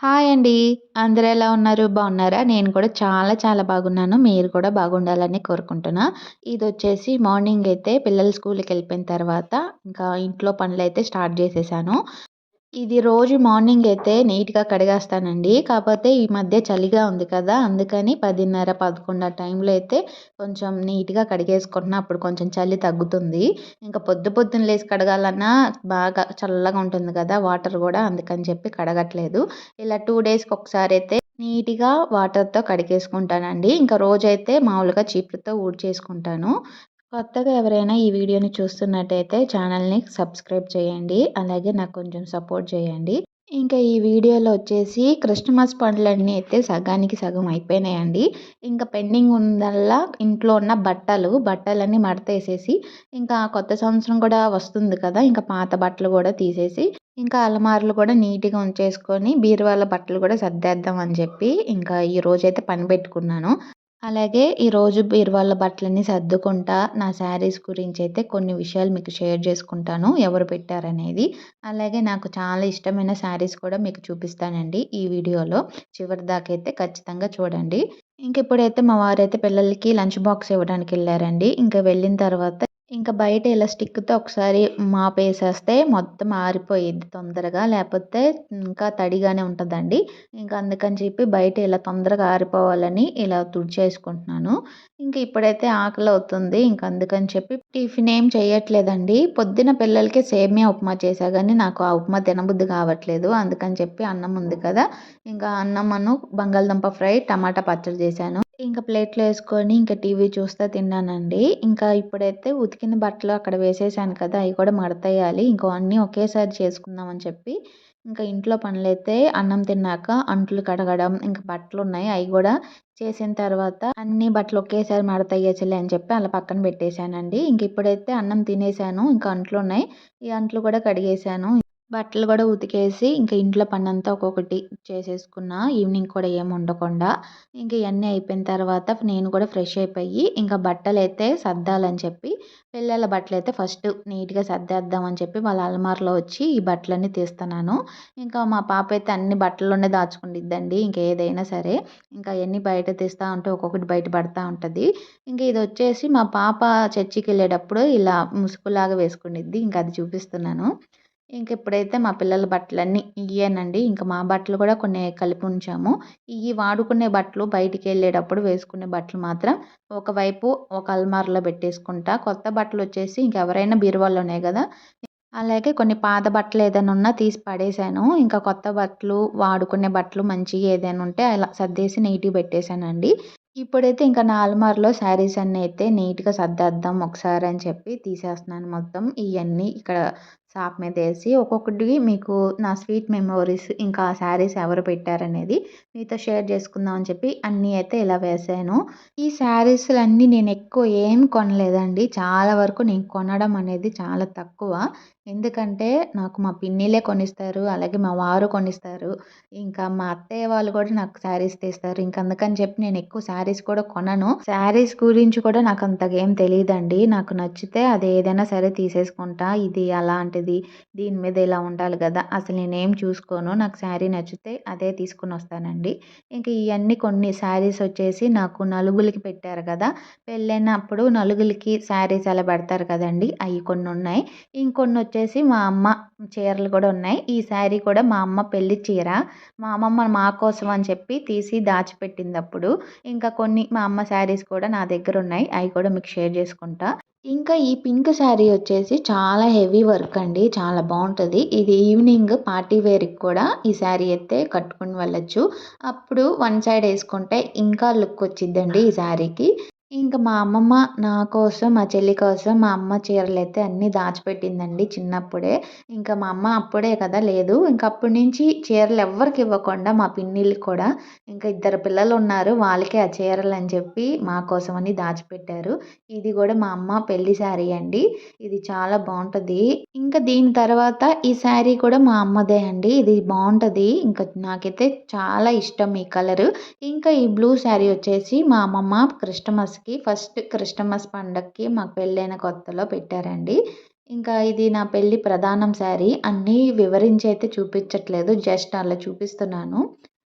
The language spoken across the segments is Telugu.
హాయ్ అండి. అందరు ఎలా ఉన్నారు? బాగున్నారా? నేను కూడా చాలా చాలా బాగున్నాను. మీరు కూడా బాగుండాలని కోరుకుంటున్నా. ఇదొచ్చేసి మార్నింగ్ అయితే పిల్లలు స్కూల్కి వెళ్ళిపోయిన తర్వాత ఇంకా ఇంట్లో పనులైతే స్టార్ట్ చేసేసాను. ఇది రోజు మార్నింగ్ అయితే నీట్‌గా కడిగేస్తానండి. కాకపోతే ఈ మధ్య చలిగా ఉంది కదా! అందుకని 10:30, 11 ఆ టైంలో అయితే కొంచెం నీట్‌గా కడిగేసుకుంటున్నా. అప్పుడు కొంచెం చలి తగ్గుతుంది. ఇంకా పొద్దు పొద్దున లేసి కడగాలన్నా బాగా చల్లగా ఉంటుంది కదా! వాటర్ కూడా అందుకని చెప్పి కడగట్లేదు. ఇలా టూ డేస్‌కి ఒకసారి అయితే నీట్‌గా వాటర్‌తో కడిగేసుకుంటానండి. ఇంకా రోజైతే మామూలుగా చీపురుతో ఊడ్చేసుకుంటాను. కొత్తగా ఎవరైనా ఈ వీడియోని చూస్తున్నట్టయితే ఛానల్‌ని సబ్స్క్రైబ్ చేయండి. అలాగే నాకు కొంచెం సపోర్ట్ చేయండి. ఇంకా ఈ వీడియోలో వచ్చేసి క్రిస్మస్ పనులన్నీ అయితే సగానికి సగం అయిపోయినాయండి. ఇంకా పెండింగ్ ఉందల్లా ఇంట్లో ఉన్న బట్టలు. బట్టలన్నీ మడతేసేసి ఇంకా కొత్త సంవత్సరం కూడా వస్తుంది కదా! ఇంకా పాత బట్టలు కూడా తీసేసి ఇంకా అలమారులు కూడా నీట్‌గా ఉంచేసుకొని బీరువాల బట్టలు కూడా సర్దేద్దాం అని చెప్పి ఇంకా ఈరోజైతే పని పెట్టుకున్నాను. అలాగే ఈరోజు బీరువాలో బట్టలన్నీ సర్దుకుంటా నా శారీస్ గురించి అయితే కొన్ని విషయాలు మీకు షేర్ చేసుకుంటాను. ఎవరు పెట్టారనేది. అలాగే నాకు చాలా ఇష్టమైన శారీస్ కూడా మీకు చూపిస్తానండి ఈ వీడియోలో. చివరి దాకా అయితే ఖచ్చితంగా చూడండి. ఇంక ఇప్పుడైతే మా వారైతే పిల్లలకి లంచ్ బాక్స్ ఇవ్వడానికి వెళ్ళారండి. ఇంకా వెళ్ళిన తర్వాత ఇంకా బయట ఇలా స్టిక్‌తో ఒకసారి మాపేసేస్తే మొత్తం ఆరిపోయిద్ది తొందరగా. లేకపోతే ఇంకా తడిగానే ఉంటుందండి ఇంకా అందుకని చెప్పి బయట ఇలా తొందరగా ఆరిపోవాలని ఇలా తుడిచేసుకుంటున్నాను. ఇంక ఇప్పుడైతే ఆకలి అవుతుంది ఇంక అందుకని చెప్పి టిఫిన్ ఏం చేయట్లేదండి. పొద్దున పిల్లలకి సేమియా ఉప్మా చేశా కానీ నాకు ఆ ఉప్మా తినబుద్ధి కావట్లేదు. అందుకని చెప్పి అన్నం ఉంది కదా! ఇంకా అన్నమును బంగాళదుంప ఫ్రై, టమాటా పచ్చడి చేశాను. ఇంకా ప్లేట్‌లో వేసుకొని ఇంకా టీవీ చూస్తా తిన్నానండి. ఇంకా ఇప్పుడైతే ఉతికిన బట్టలు అక్కడ వేసేసాను కదా! అవి కూడా మడతేయాలి. ఇంకో అన్నీ ఒకేసారి చేసుకుందామని చెప్పి ఇంకా ఇంట్లో పనులైతే అన్నం తిన్నాక అంట్లు కడగడం, ఇంకా బట్టలు ఉన్నాయి అవి కూడా చేసిన తర్వాత అన్ని బట్టలు ఒకేసారి మడతయ్యచ్చలే అని చెప్పి అలా పక్కన పెట్టేశానండి. ఇంక ఇప్పుడైతే అన్నం తినేసాను. ఇంకా అంట్లు ఉన్నాయి ఈ అంట్లు కూడా కడిగేశాను. బట్టలు కూడా ఉతికేసి ఇంకా ఇంట్లో పనంతా ఒక్కొక్కటి చేసేసుకున్నా. ఈవినింగ్ కూడా ఏమి ఉండకుండా. ఇంకా ఇవన్నీ అయిపోయిన తర్వాత నేను కూడా ఫ్రెష్ అయిపోయి ఇంకా బట్టలు అయితే సర్దాలని చెప్పి పిల్లల బట్టలు అయితే ఫస్ట్ నీట్‌గా సర్దేద్దామని చెప్పి వాళ్ళ అలమారలో వచ్చి ఈ బట్టలన్నీ తీస్తున్నాను. ఇంకా మా పాప అయితే అన్ని బట్టల్లోనే దాచుకుంటుందండి ఇంకా ఏదైనా సరే. ఇంకా అవన్నీ బయట తీస్తా ఉంటే ఒక్కొక్కటి బయట పడతా ఇంకా ఇది వచ్చేసి మా పాప చర్చికి వెళ్ళేటప్పుడు ఇలా ముసుగులాగా వేసుకునిద్ది. ఇంకా అది చూపిస్తున్నాను. ఇంక ఇప్పుడైతే మా పిల్లల బట్టలన్నీ ఇయ్యేనండి. ఇంకా మా బట్టలు కూడా కొన్ని కలిపి ఉంచాము. ఇవి వాడుకునే బట్టలు బయటికి వెళ్ళేటప్పుడు వేసుకునే బట్టలు మాత్రం ఒకవైపు ఒక అల్మార్లో పెట్టేసుకుంటా. కొత్త బట్టలు వచ్చేసి ఇంకెవరైనా బీరువాలోనే కదా అలాగే కొన్ని పాత బట్టలు ఏదైనా ఉన్నా తీసి పడేశాను. ఇంకా కొత్త బట్టలు, వాడుకునే బట్టలు మంచిగా ఏదైనా ఉంటే అలా సర్దేసి నీట్‌గా పెట్టేశానండి. ఇప్పుడైతే ఇంకా నా అల్మార్లో శారీస్ అన్నీ అయితే నీట్‌గా సర్దేద్దాం ఒకసారి అని చెప్పి తీసేస్తున్నాను మొత్తం. ఇవన్నీ ఇక్కడ షాప్ మీద వేసి ఒక్కొక్కటి మీకు నా స్వీట్ మెమోరీస్ ఇంకా ఆ శారీస్ ఎవరు పెట్టారనేది మీతో షేర్ చేసుకుందాం అని చెప్పి అన్నీ అయితే ఇలా వేసాను ఈ శారీస్‌లన్నీ నేను ఎక్కువ ఏం కొనలేదండి. చాలా వరకు నేను కొనడం అనేది చాలా తక్కువ. ఎందుకంటే నాకు మా పిన్నిలే కొనిస్తారు. అలాగే మా వారు కొనిస్తారు. ఇంకా మా అత్తయ్య వాళ్ళు కూడా నాకు శారీస్ తీస్తారు ఇంకా అందుకని చెప్పి నేను ఎక్కువ శారీస్ కూడా కొనను. శారీస్ గురించి కూడా నాకు అంతగా ఏం తెలియదండి నాకు నచ్చితే అది ఏదైనా సరే తీసేసుకుంటా. ఇది అలాంటిది, దీని మీద ఇలా ఉండాలి కదా అసలు నేనేం చూసుకోను. నాకు శారీ నచ్చితే అదే తీసుకొనొస్తానండి. ఇంకా ఇవన్నీ కొన్ని శారీస్ వచ్చేసి నాకు నలుగులకి పెట్టారు కదా! పెళ్ళైనప్పుడు నలుగులకి శారీస్ అలా పెడతారు కదండి అవి కొన్ని ఉన్నాయి ఇంకొన్ని వచ్చేసి మా అమ్మ చీరలు కూడా ఉన్నాయి. ఈ శారీ కూడా మా అమ్మ పెళ్ళి చీర. మా అమ్మమ్మ మా కోసం అని చెప్పి తీసి దాచిపెట్టిందప్పుడు. ఇంకా కొన్ని మా అమ్మ శారీస్ కూడా నా దగ్గర ఉన్నాయి అవి కూడా మీకు షేర్ చేసుకుంటా. ఇంకా ఈ పింక్ శారీ వచ్చేసి చాలా హెవీ వర్క్ అండి. చాలా బాగుంటుంది ఇది ఈవినింగ్ పార్టీ వేర్‌కి కూడా ఈ శారీ అయితే కట్టుకొని వెళ్ళొచ్చు. అప్పుడు వన్ సైడ్ వేసుకుంటే ఇంకా లుక్ వచ్చిద్దండి ఈ శారీకి. ఇంక మా అమ్మమ్మ నా కోసం, మా చెల్లి కోసం మా అమ్మ చీరలైతే అన్నీ దాచిపెట్టిందండి చిన్నప్పుడే. ఇంకా మా అమ్మ అప్పుడే కదా లేదు. ఇంక అప్పటి నుంచి చీరలు ఎవ్వరికి ఇవ్వకుండా మా పిన్నిళ్ళకి కూడా ఇంకా ఇద్దరు పిల్లలు ఉన్నారు వాళ్ళకే ఆ చీరలు అని చెప్పి మా అని దాచిపెట్టారు. ఇది కూడా మా అమ్మ పెళ్ళి శారీ అండి. ఇది చాలా బాగుంటుంది ఇంకా దీని తర్వాత ఈ శారీ కూడా మా అమ్మదే అండి. ఇది బాగుంటుంది ఇంకా నాకైతే చాలా ఇష్టం ఈ కలరు. ఇంకా ఈ బ్లూ శారీ వచ్చేసి మా అమ్మమ్మ క్రిస్టమస్ క్రిస్మస్కి ఫస్ట్ క్రిస్టమస్ పండక్కి మాకు పెళ్ళైన కొత్తలో పెట్టారండి. ఇంకా ఇది నా పెళ్ళి ప్రధానం శారీ. అన్నీ వివరించి అయితే చూపించట్లేదు. జస్ట్ అలా చూపిస్తున్నాను.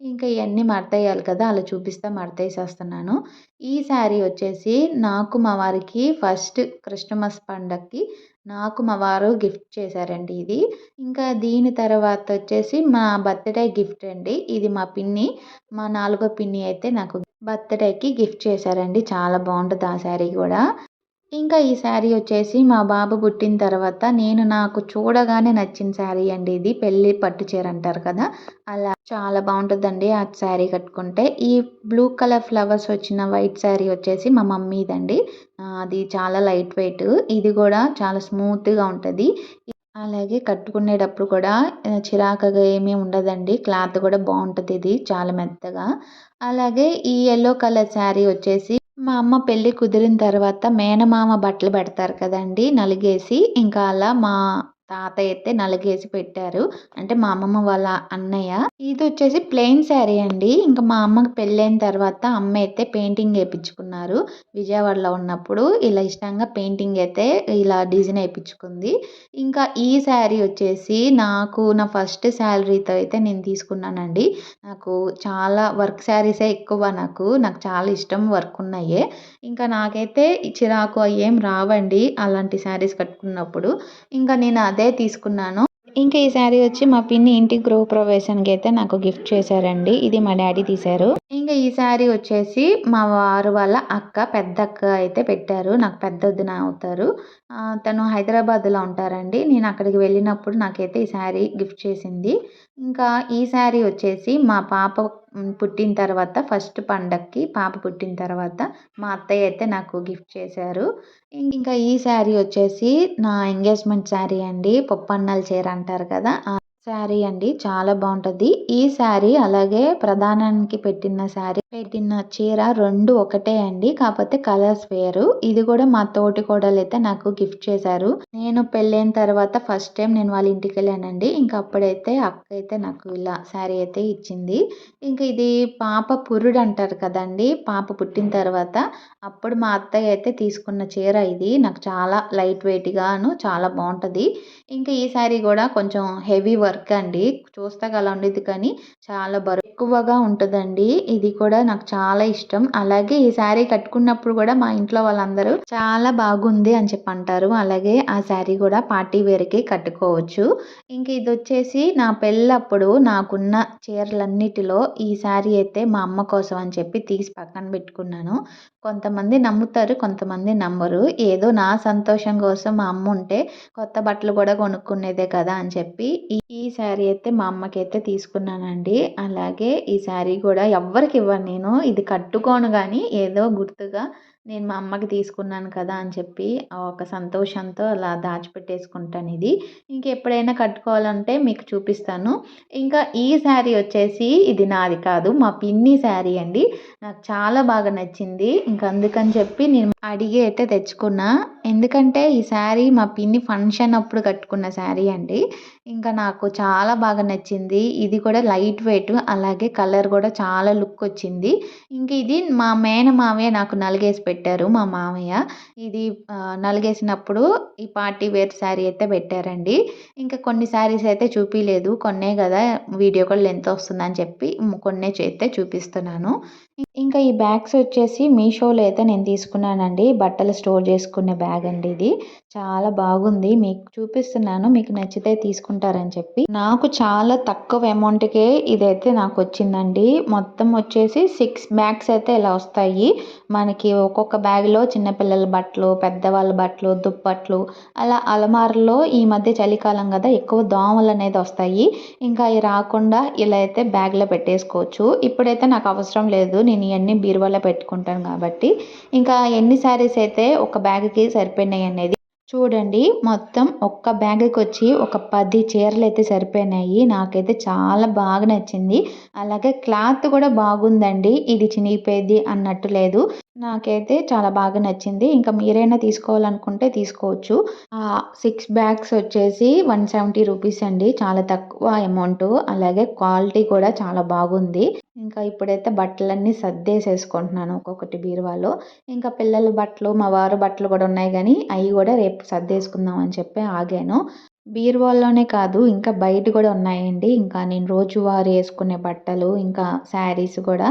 ఇంకా ఇవన్నీ మడతేయాలి కదా అలా చూపిస్తే మడతేసేస్తున్నాను. ఈ శారీ వచ్చేసి నాకు మా వారికి ఫస్ట్ క్రిస్టమస్ పండగకి నాకు మా వారు గిఫ్ట్ చేశారండి ఇది. ఇంకా దీని తర్వాత వచ్చేసి మా బర్త్డే గిఫ్ట్ అండి. ఇది మా పిన్ని మా నాలుగో పిన్ని అయితే నాకు బర్త్డేకి గిఫ్ట్ చేశారండి. చాలా బాగుంటుంది ఆ శారీ కూడా. ఇంకా ఈ శారీ వచ్చేసి మా బాబు పుట్టిన తర్వాత నేను నాకు చూడగానే నచ్చిన శారీ అండి ఇది. పెళ్ళి పట్టు చీర అంటారు కదా. అలా చాలా బాగుంటుందండి ఆ శారీ కట్టుకుంటే. ఈ బ్లూ కలర్ ఫ్లవర్స్ వచ్చిన వైట్ శారీ వచ్చేసి మా మమ్మీదండి అది చాలా లైట్ వెయిట్. ఇది కూడా చాలా స్మూత్గా ఉంటుంది. అలాగే కట్టుకునేటప్పుడు కూడా చిరాకగా ఏమీ ఉండదండి. క్లాత్ కూడా బాగుంటుంది ఇది చాలా మెత్తగా. అలాగే ఈ ఎల్లో కలర్ శారీ వచ్చేసి మా అమ్మ పెళ్ళి కుదిరిన తర్వాత మేనమామ బట్టలు పెడతారు కదండీ నలిగేసి ఇంకా అలా మా తాతయ్య అయితే నలగేసి పెట్టారు. అంటే మా అమ్మమ్మ వాళ్ళ అన్నయ్య. ఇది వచ్చేసి ప్లెయిన్ శారీ అండి. ఇంకా మా అమ్మకి పెళ్ళైన తర్వాత అమ్మ అయితే పెయింటింగ్ వేయించుకున్నారు విజయవాడలో ఉన్నప్పుడు ఇలా ఇష్టంగా పెయింటింగ్ అయితే ఇలా డిజైన్ వేయించుకుంది ఇంకా ఈ శారీ వచ్చేసి నాకు నా ఫస్ట్ శాలరీతో అయితే నేను తీసుకున్నానండి. నాకు చాలా వర్క్ శారీసే ఎక్కువ నాకు. నాకు చాలా ఇష్టం వర్క్ ఉన్నాయే. ఇంకా నాకైతే చిరాకు ఏం రావండి అలాంటి శారీస్ కట్టుకున్నప్పుడు. ఇంకా నేను అదే తీసుకున్నాను. ఇంకా ఈ శారీ వచ్చి మా పిన్ని ఇంటి గృహప్రవేశానికి అయితే నాకు గిఫ్ట్ చేశారండి. ఇది మా డాడీ తీశారు. ఇంకా ఈ శారీ వచ్చేసి మా వారు వాళ్ళ అక్క పెద్ద అక్క అయితే పెట్టారు. నాకు పెద్ద వదిన అవుతారు. తను హైదరాబాద్లో ఉంటారండి. నేను అక్కడికి వెళ్ళినప్పుడు నాకైతే ఈ శారీ గిఫ్ట్ చేసింది. ఇంకా ఈ శారీ వచ్చేసి మా పాప పుట్టిన తర్వాత ఫస్ట్ పండక్కి పాప పుట్టిన తర్వాత మా అత్తయ్య అయితే నాకు గిఫ్ట్ చేశారు. ఇంకా ఈ శారీ వచ్చేసి నా ఎంగేజ్మెంట్ శారీ అండి. పప్పన్నాల చీర అంటారు కదా శారీ అండి. చాలా బాగుంటుంది. ఈ శారీ అలాగే ప్రధానానికి పెట్టిన శారీ పెట్టిన చీర రెండు ఒకటే అండి. కాకపోతే కలర్స్ వేరు. ఇది కూడా మా తోటి కోడలు అయితే నాకు గిఫ్ట్ చేశారు. నేను పెళ్ళైన తర్వాత ఫస్ట్ టైం నేను వాళ్ళ ఇంటికి వెళ్ళానండి. ఇంకా అప్పుడైతే అక్క అయితే నాకు ఇలా శారీ అయితే ఇచ్చింది. ఇంకా ఇది పాప పురుడు అంటారు కదండి. పాప పుట్టిన తర్వాత అప్పుడు మా అత్తయ్య అయితే తీసుకున్న చీర ఇది. నాకు చాలా లైట్ వెయిట్గాను చాలా బాగుంటుంది. ఇంకా ఈ శారీ కూడా కొంచెం హెవీ వర్క్ వర్క్ అండి. చూస్తాక అలా ఉండేది కానీ చాలా బరువు ఎక్కువగా ఉంటుందండి. ఇది కూడా నాకు చాలా ఇష్టం. అలాగే ఈ శారీ కట్టుకున్నప్పుడు కూడా మా ఇంట్లో వాళ్ళందరూ చాలా బాగుంది అని చెప్పి అంటారు. అలాగే ఆ శారీ కూడా పార్టీ వేర్కి కట్టుకోవచ్చు. ఇంక ఇది వచ్చేసి నా పెళ్ళప్పుడు నాకున్న చీరలన్నిటిలో ఈ శారీ అయితే మా అమ్మ కోసం అని చెప్పి తీసి పక్కన పెట్టుకున్నాను. కొంతమంది నమ్ముతారు కొంతమంది నమ్మరు. ఏదో నా సంతోషం కోసం మా అమ్మ ఉంటే కొత్త బట్టలు కూడా కొనుక్కునేదే కదా అని చెప్పి ఈ ఈ శారీ అయితే మా అమ్మకి అయితే తీసుకున్నానండి. అలాగే ఈ శారీ కూడా ఎవ్వరికి ఇవ్వను నేను. ఇది కట్టుకోను కానీ ఏదో గుర్తుగా నేను మా అమ్మకి తీసుకున్నాను కదా అని చెప్పి ఒక సంతోషంతో అలా దాచిపెట్టేసుకుంటాను ఇది. ఇంకెప్పుడైనా కట్టుకోవాలంటే మీకు చూపిస్తాను. ఇంకా ఈ శారీ వచ్చేసి ఇది నాది కాదు మా పిన్ని శారీ అండి. నాకు చాలా బాగా నచ్చింది. ఇంకా అందుకని చెప్పి నేను అడిగి అయితే తెచ్చుకున్నా. ఎందుకంటే ఈ శారీ మా పిన్ని ఫంక్షన్ అప్పుడు కట్టుకున్న శారీ అండి. ఇంకా నాకు చాలా బాగా నచ్చింది. ఇది కూడా లైట్ వెయిట్ అలాగే కలర్ కూడా చాలా లుక్ వచ్చింది. ఇంక ఇది మా మేనమావే నాకు నలిగేసి పెట్టారు మా మామయ్య. ఇది నలిగేసినప్పుడు ఈ పార్టీ వేర్ శారీ అయితే పెట్టారండి. ఇంకా కొన్ని శారీస్ అయితే చూపించలేదు కొన్నే కదా వీడియో కాల్ ఎంత వస్తుందని చెప్పి కొన్నే అయితే చూపిస్తున్నాను. ఇంకా ఈ బ్యాగ్స్ వచ్చేసి మీషోలో అయితే నేను తీసుకున్నానండి. బట్టలు స్టోర్ చేసుకునే బ్యాగ్ అండి ఇది. చాలా బాగుంది. మీకు చూపిస్తున్నాను. మీకు నచ్చితే తీసుకుంటారని చెప్పి. నాకు చాలా తక్కువ అమౌంట్కే ఇదైతే నాకు వచ్చిందండి. మొత్తం వచ్చేసి సిక్స్ బ్యాగ్స్ అయితే ఇలా వస్తాయి. మనకి ఒక్కొక్క బ్యాగ్లో చిన్నపిల్లల బట్టలు పెద్దవాళ్ళ బట్టలు దుప్పట్లు అలా అలమారలో ఈ మధ్య చలికాలం కదా ఎక్కువ దోమలు అనేది వస్తాయి. ఇంకా అవి రాకుండా ఇలా అయితే బ్యాగ్లో పెట్టేసుకోవచ్చు. ఇప్పుడైతే నాకు అవసరం లేదు. నేను ఇవన్నీ బీరువాలో పెట్టుకుంటాను కాబట్టి. ఇంకా ఎన్ని శారీస్ అయితే ఒక బ్యాగ్కి సరిపోయినాయి అనేది చూడండి. మొత్తం ఒక్క బ్యాగ్కి వచ్చి ఒక పది చీరలు అయితే సరిపోయినాయి. నాకైతే చాలా బాగా నచ్చింది. అలాగే క్లాత్ కూడా బాగుందండి. ఇది చినిగిపోయింది అన్నట్టు లేదు. నాకైతే చాలా బాగా నచ్చింది. ఇంకా మీరైనా తీసుకోవాలనుకుంటే తీసుకోవచ్చు. సిక్స్ బ్యాగ్స్ వచ్చేసి వన్ సెవెంటీ రూపీస్ అండి. చాలా తక్కువ అమౌంట్. అలాగే క్వాలిటీ కూడా చాలా బాగుంది. ఇంకా ఇప్పుడైతే బట్టలన్నీ సర్దేసేసుకుంటున్నాను ఒక్కొక్కటి బీరువాలో. ఇంకా పిల్లల బట్టలు మా వారి బట్టలు కూడా ఉన్నాయి కానీ అవి కూడా రేపు సర్దేసుకుందాం అని చెప్పి ఆగాను. బీరువాలోనే కాదు ఇంకా బయట కూడా ఉన్నాయండి. ఇంకా నేను రోజువారీ వేసుకునే బట్టలు ఇంకా శారీస్ కూడా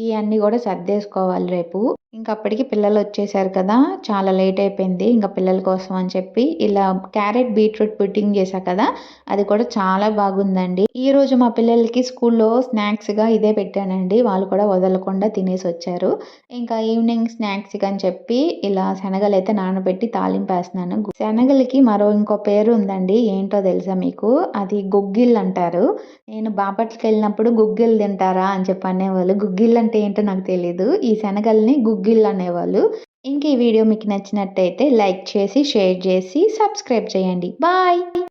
ఇవన్నీ కూడా సర్దేసుకోవాలి రేపు. ఇంకా అప్పటికి పిల్లలు వచ్చేసారు కదా చాలా లేట్ అయిపోయింది. ఇంకా పిల్లల కోసం అని చెప్పి ఇలా క్యారెట్ బీట్రూట్ పుట్టింగ్ చేశా కదా అది కూడా చాలా బాగుందండి. ఈ రోజు మా పిల్లలకి స్కూల్లో స్నాక్స్గా ఇదే పెట్టానండి. వాళ్ళు కూడా వదలకుండా తినేసి వచ్చారు. ఇంకా ఈవినింగ్ స్నాక్స్ అని చెప్పి ఇలా శనగలు అయితే నానబెట్టి తాలింపు వేస్తున్నాను. శనగలకి మరో ఇంకో పేరు ఉందండి. ఏంటో తెలుసా మీకు? అది గుగ్గిళ్ళు అంటారు. నేను బాపట్లకి వెళ్ళినప్పుడు గుగ్గిళ్ళు తింటారా అని చెప్పి అనేవాళ్ళు. గుగ్గిళ్ళు అంటే ఏంటో నాకు తెలియదు ఈ శనగల్ని గుగ్గిళ్ళు అనేవాళ్ళు. ఇంక ఈ వీడియో మీకు నచ్చినట్టయితే లైక్ చేసి షేర్ చేసి సబ్స్క్రైబ్ చేయండి. బాయ్!